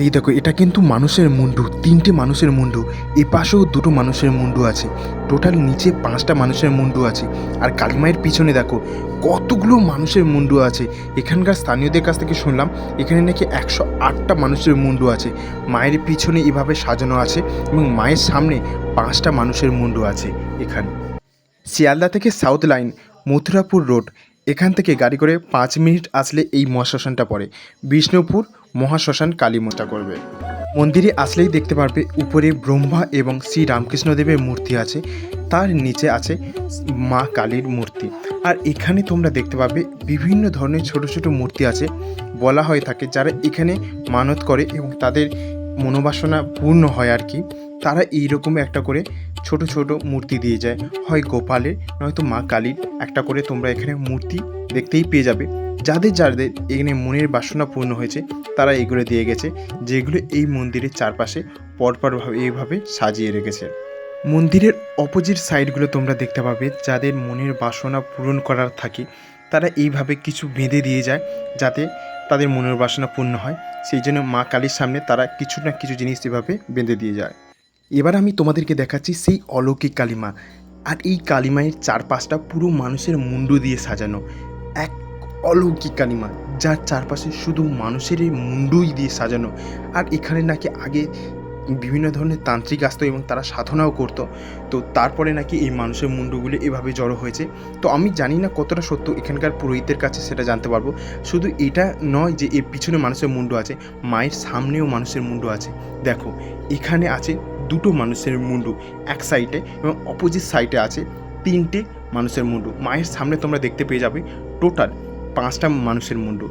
এই দেখো, এটা কিন্তু মানুষের মুন্ডু, তিনটে মানুষের মুন্ডু এ পাশেও দুটো মানুষের মুন্ডু আছে। টোটাল নিচে পাঁচটা মানুষের মুন্ডু আছে। আর কালিমায়ের পিছনে দেখো, কতগুলো মানুষের মুন্ডু আছে। এখানকার স্থানীয়দের কাছ থেকে শুনলাম, এখানে নাকি একশো আটটা মানুষের মুন্ডু আছে। মায়ের পিছনে এভাবে সাজানো আছে এবং মায়ের সামনে পাঁচটা মানুষের মুন্ডু আছে এখানে। শিয়ালদা থেকে সাউথ লাইন মথুরাপুর রোড এখান থেকে গাড়ি করে পাঁচ মিনিট আসলে এই মহাশ্মশানটা পড়ে। বিষ্ণুপুর মহাশ্মশান কালীমোচা করবে। মন্দিরে আসলেই দেখতে পারবে, উপরে ব্রহ্মা এবং শ্রী রামকৃষ্ণদেবের মূর্তি আছে, তার নিচে আছে মা কালীর মূর্তি। আর এখানে তোমরা দেখতে পাবে বিভিন্ন ধরনের ছোট ছোট মূর্তি আছে, বলা হয়ে থাকে যারা এখানে মানত করে এবং তাদের মনোবাসনা পূর্ণ হয় আর কি। তারা এইরকম একটা করে ছোট ছোট মূর্তি দিয়ে যায়। হয় গোপালের, নয়তো মা কালীর, একটা করে তোমরা এখানে মূর্তি দেখতেই পেয়ে যাবে। যাদের যাদের এখানে মনের বাসনা পূর্ণ হয়েছে, তারা এগুলো দিয়ে গেছে, যেগুলো এই মন্দিরের চারপাশে পরপরভাবে এইভাবে সাজিয়ে রেখেছে। মন্দিরের অপোজিট সাইডগুলো তোমরা দেখতে পাবে, যাদের মনের বাসনা পূরণ করার থাকে, তারা এইভাবে কিছু বেঁধে দিয়ে যায়, যাতে তাদের মনের বাসনা পূর্ণ হয়। সেই জন্য মা কালীর সামনে তারা কিছু না কিছু জিনিস এভাবে বেঁধে দিয়ে যায়। এবার আমি তোমাদেরকে দেখাচ্ছি সেই অলৌকিক কালিমা। আর এই কালিমায়ের চারপাশটা পুরো মানুষের মুন্ডু দিয়ে সাজানো। অলৌকিক কালিমা, যার চারপাশে শুধু মানুষের মুন্ডুই দিয়ে সাজানো। আর এখানে নাকি আগে বিভিন্ন ধরনের তান্ত্রিক আসতো এবং তারা সাধনাও করতো। তো তারপরে নাকি এই মানুষের মুন্ডুগুলো এভাবে জড়ো হয়েছে। তো আমি জানি না কতটা সত্য এখানকার পুরোহিতের কাছে সেটা জানতে পারব। শুধু এটা নয় যে এর পিছনে মানুষের মুন্ডু আছে, মায়ের সামনেও মানুষের মুন্ডু আছে। দেখো, এখানে আছে দুটো মানুষের মুন্ডু, এক সাইডে এবং অপোজিট সাইডে আছে তিনটে মানুষের মুন্ডু। মায়ের সামনে তোমরা দেখতে পেয়ে যাবে, টোটাল পাঁচটা মানুষের মুন্ডু।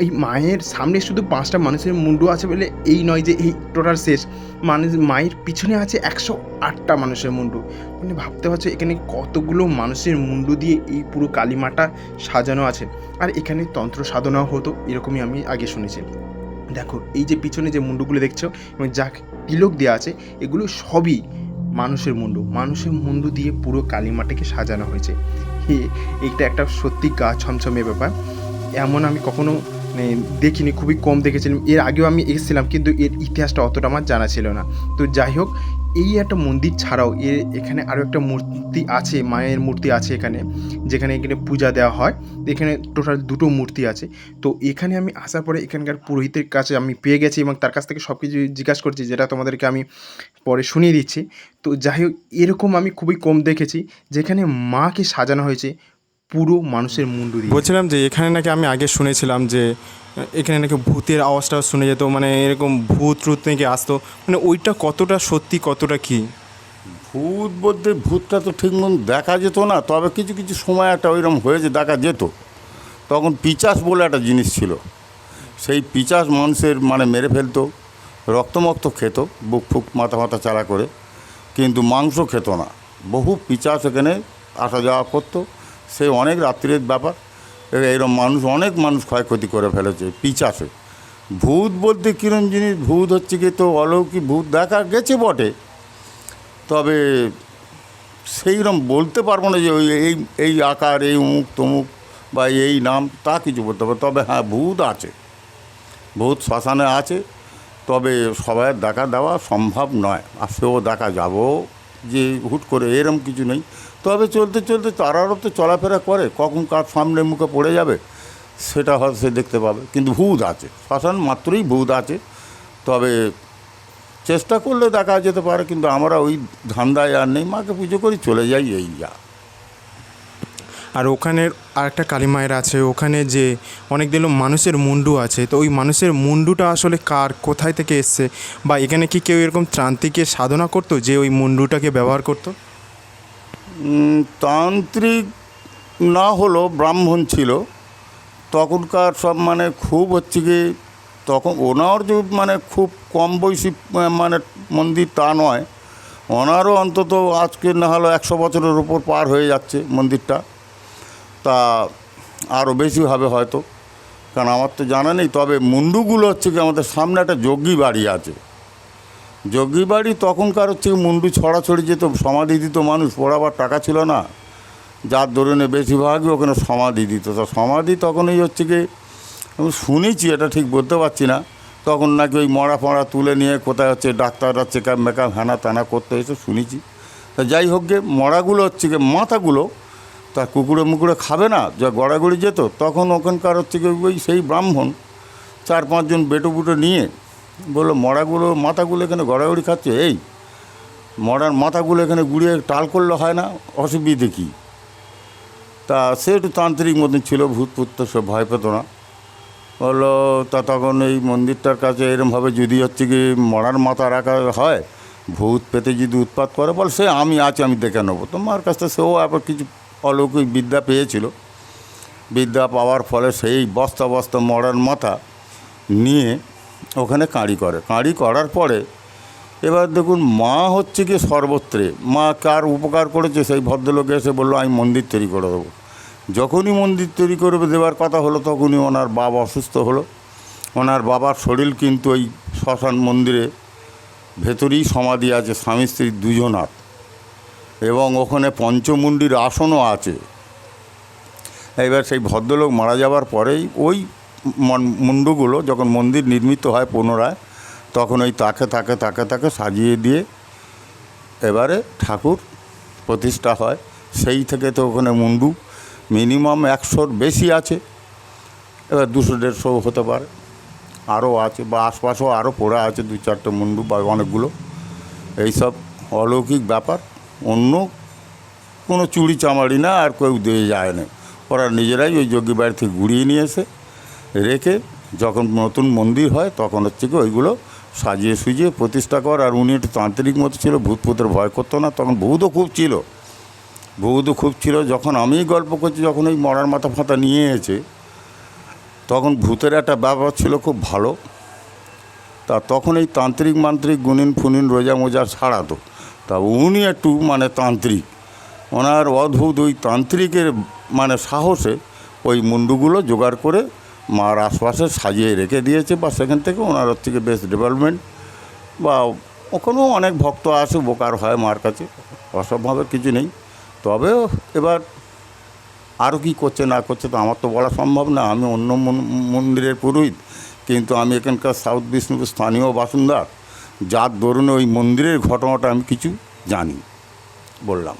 এই মায়ের সামনে শুধু পাঁচটা মানুষের মুন্ডু আছে বলে এই নয় যে এই টোটাল শেষ। মানুষ মায়ের পিছনে আছে একশো আটটা মানুষের মুন্ডু। মানে ভাবতে পারছ, এখানে কতগুলো মানুষের মুন্ডু দিয়ে এই পুরো কালিমাটা সাজানো আছে। আর এখানে তন্ত্র সাধনাও হতো, এরকমই আমি আগে শুনেছি। দেখো, এই যে পিছনে যে মুন্ডুগুলো দেখছ, এবং যা তিলক দেওয়া আছে, এগুলো সবই মানুষের মুন্ডু। মানুষের মুন্ডু দিয়ে পুরো কালিমাটাকে সাজানো হয়েছে। হে এইটা একটা সত্যি গা ছমছমে ব্যাপার। এমন আমি কখনো মানে, দেখিনি খুবই কম দেখেছিলাম। এর আগেও আমি এসেছিলাম কিন্তু এর ইতিহাসটা অতটা আমার জানা ছিল না। তো যাই হোক এই একটা মন্দির ছাড়াও এর এখানে আরও একটা মূর্তি আছে, মায়ের মূর্তি আছে এখানে, যেখানে এখানে পূজা দেওয়া হয়। এখানে টোটাল দুটো মূর্তি আছে। তো এখানে আমি আসার পরে এখানকার পুরোহিতের কাছে আমি পেয়ে গেছি এবং তার কাছ থেকে সব কিছু জিজ্ঞাসা করছি, যেটা তোমাদেরকে আমি পরে শুনিয়ে দিচ্ছি। তো যাই হোক, এরকম আমি খুবই কম দেখেছি, যেখানে মাকে সাজানো হয়েছে। পুরো মানুষের মুন্ডু দিয়ে। বলছিলাম যে এখানে নাকি আমি আগে শুনেছিলাম যে এখানে নাকি ভূতের আওয়াজটা শুনে যেত মানে এরকম ভূত ট্রুত নাকি আসতো। মানে ওইটা কতটা সত্যি কতটা কি? ভূত বলতে ভূতটা তো ঠিক মতো দেখা যেত না তবে কিছু কিছু সময় একটা ওইরকম হয়েছে দেখা যেত। তখন পিচাস বলে একটা জিনিস ছিল। সেই পিচাস মানুষের মানে মেরে ফেলতো রক্তমক্ত খেত বুক ফুক মাথা মাথা চারা করে কিন্তু মাংস খেত না। বহু পিচাস এখানে আসা যাওয়া করতো সেই অনেক রাত্রির ব্যাপার। এইরকম মানুষ, অনেক মানুষ ক্ষয়ক্ষতি করে ফেলেছে পিচাসে ভূত বলতে কীরকম জিনিস? ভূত হচ্ছে কি তো অলৌকিক ভূত, দেখা গেছে বটে। তবে সেইরকম বলতে পারব না যে ওই, এই এই আকার, এই অমুক তমুক বা এই নাম, তা কিছু বলতে পারব তবে হ্যাঁ ভূত আছে। ভূত শ্মশানে আছে। তবে সবাই দেখা দেওয়া সম্ভব নয়। আর সেও দেখা যাব যে হুট করে, এরম কিছু নেই। তবে চলতে চলতে তারারও তো চলাফেরা করে, কখন কার সামনে মুখে পড়ে যাবে, সেটা হয়তো সে দেখতে পাবে। কিন্তু ভূত আছে শ্মশান মাত্রই ভূত আছে। তবে চেষ্টা করলে দেখা যেতে পারে, কিন্তু আমরা ওই ধান্দায় আর নেই। মাকে পুজো করি, চলে যাই এই যা। আর ওখানের আরেকটা কালী মায়ের আছে, ওখানে যে অনেক দিন মানুষের মুন্ডু আছে, তো ওই মানুষের মুন্ডুটা আসলে কার, কোথায় থেকে এসছে? বা এখানে কি কেউ এরকম ত্রান্তিকের সাধনা করতো, যে ওই মুন্ডুটাকে ব্যবহার করতো? তান্ত্রিক না হলো ব্রাহ্মণ ছিল, তখনকার সব মানে খুব হচ্ছে কি, তখন ওনার যে মানে খুব কম বয়সী মানে মন্দির তা নয়, ওনারও অন্তত আজকে না হলো একশো বছরের উপর পার হয়ে যাচ্ছে মন্দিরটা। তা আরও বেশি হবে হয়তো, কারণ আমার তো জানা নেই, তবে মুন্ডুগুলো হচ্ছে কি আমাদের সামনে একটা যজ্ঞী বাড়ি আছে। যজ্ঞী বাড়ি তখনকার হচ্ছে মুন্ডু ছড়াছড়ি যেত, সমাধি দিত মানুষ, পড়াবার টাকা ছিল না। যার দরুনে বেশিরভাগই ওখানে সমাধি দিত। তো সমাধি তখনই হচ্ছে কি, আমি শুনেছি এটা ঠিক বলতে পারছি না। তখন নাকি ওই মরা ফড়া তুলে নিয়ে কোথায় হচ্ছে ডাক্তাররা চেক আপ মেকআপ হ্যানা ত্যানা করতে এসে শুনেছি। তা যাই হোক গে, মরাগুলো হচ্ছে গিয়ে মাথাগুলো, তা কুকুরে মুকুরে খাবে না, যা গড়াগড়ি যেত, তখন ওখানকার হচ্ছে গিয়ে ওই সেই ব্রাহ্মণ চার পাঁচজন বেটো বুটো নিয়ে বলল মরাগুলো মাথাগুলো এখানে গড়াগড়ি খাচ্ছে, এই মরার মাথাগুলো এখানে গুড়িয়ে টাল করলে হয় না, অসুবিধে কী? তা সে একটু তান্ত্রিক মতন ছিল ভূত ফুত তো সে ভয় পেত না। বলল, তা তখন এই মন্দিরটার কাছে এরমভাবে যদি হচ্ছে কি মরার মাথা রাখা হয়, ভূত পেতে যদি উৎপাত করে, বল সে আমি আছি, আমি দেখে নেব। তো মার কাছ থেকে সেও আবার কিছু অলৌকিক বিদ্যা পেয়েছিল। বিদ্যা পাওয়ার ফলে সেই বস্তা বস্তা মরার মাথা নিয়ে ওখানে কাঁড়ি করে। কাঁড়ি করার পরে এবার দেখুন মা হচ্ছে কি সর্বত্রে। মা কার উপকার করেছে সেই ভদ্রলোক এসে বলল, আমি মন্দির তৈরি করে দেবো। যখনই মন্দির তৈরি করে দেওয়ার কথা হলো, তখনই ওনার বাবা অসুস্থ হলো। ওনার বাবার শরীর কিন্তু ওই শ্মশান মন্দিরে ভেতরেই সমাধি আছে, স্বামী স্ত্রী দুজনার এবং ওখানে পঞ্চমুণ্ডির আসনও আছে। এবার সেই ভদ্রলোক মারা যাওয়ার পরেই ওই মুন্ডুগুলো যখন মন্দির নির্মিত হয় পুনরায়, তখন ওই তাকে তাকে তাকে তাকে সাজিয়ে দিয়ে এবারে ঠাকুর প্রতিষ্ঠা হয়। সেই থেকে তো ওখানে মুন্ডু মিনিমাম একশোর বেশি আছে। এবার দুশো দেড়শো হতে পারে। আরও আছে বা আশপাশেও আরও পড়ে আছে দু চারটে মুন্ডু বা অনেকগুলো। এইসব অলৌকিক ব্যাপার। অন্য কোনো চুড়ি চামাড়ি না আর কেউ দিয়ে যায় না। ওরা নিজেরাই ওই যজ্ঞী বাড়ি থেকে ঘুরিয়ে নিয়ে এসে রেখে যখন নতুন মন্দির হয়, তখন হচ্ছে কি ওইগুলো সাজিয়ে সুজিয়ে প্রতিষ্ঠা কর। আর উনি একটু তান্ত্রিক মতো ছিল, ভূত ভূতের ভয় করতো না। তখন ভূতও খুব ছিল। ভূতও খুব ছিল। যখন আমি গল্প করছি, যখন ওই মরার মাথা ফাতা নিয়ে এসে, তখন ভূতের একটা ব্যাপার ছিল খুব ভালো। তা তখন এই তান্ত্রিক মান্ত্রিক গুনিন ফুনিন রোজা মোজা ছাড়াতো। তা উনি একটু মানে তান্ত্রিক। ওনার অদ্ভুত ওই তান্ত্রিকের মানে সাহসে ওই মুন্ডুগুলো জোগাড় করে মার আশপাশে সাজিয়ে রেখে দিয়েছে বা সেখান থেকে ওনার থেকে বেশ ডেভেলপমেন্ট বা ওখানেও অনেক ভক্ত আসে বোকার হয় মার কাছে। অসম্ভবের কিছু নেই। তবে এবার আরও কী করছে, না করছে তো আমার তো বলা সম্ভব না। আমি অন্য মন- মন্দিরের পুরোহিত, কিন্তু আমি এখানকার সাউথ বিষ্ণুপুর স্থানীয় বাসিন্দা। যার দরুনে ওই মন্দিরের ঘটনাটা আমি কিছু জানি, বললাম।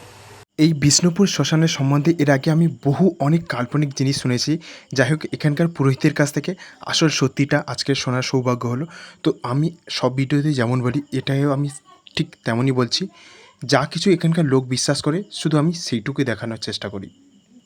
এই বিষ্ণুপুর শ্মশানের সম্বন্ধে এর আগে আমি বহু অনেক কাল্পনিক জিনিস শুনেছি। যাই হোক এখানকার পুরোহিতের কাছ থেকে আসল সত্যিটা আজকে শোনার সৌভাগ্য হলো। তো আমি সব ভিডিওতে যেমন বলি এটাও আমি ঠিক তেমনই বলছি। যা কিছু এখানকার লোক বিশ্বাস করে, শুধু আমি সেইটুকুই দেখানোর চেষ্টা করি।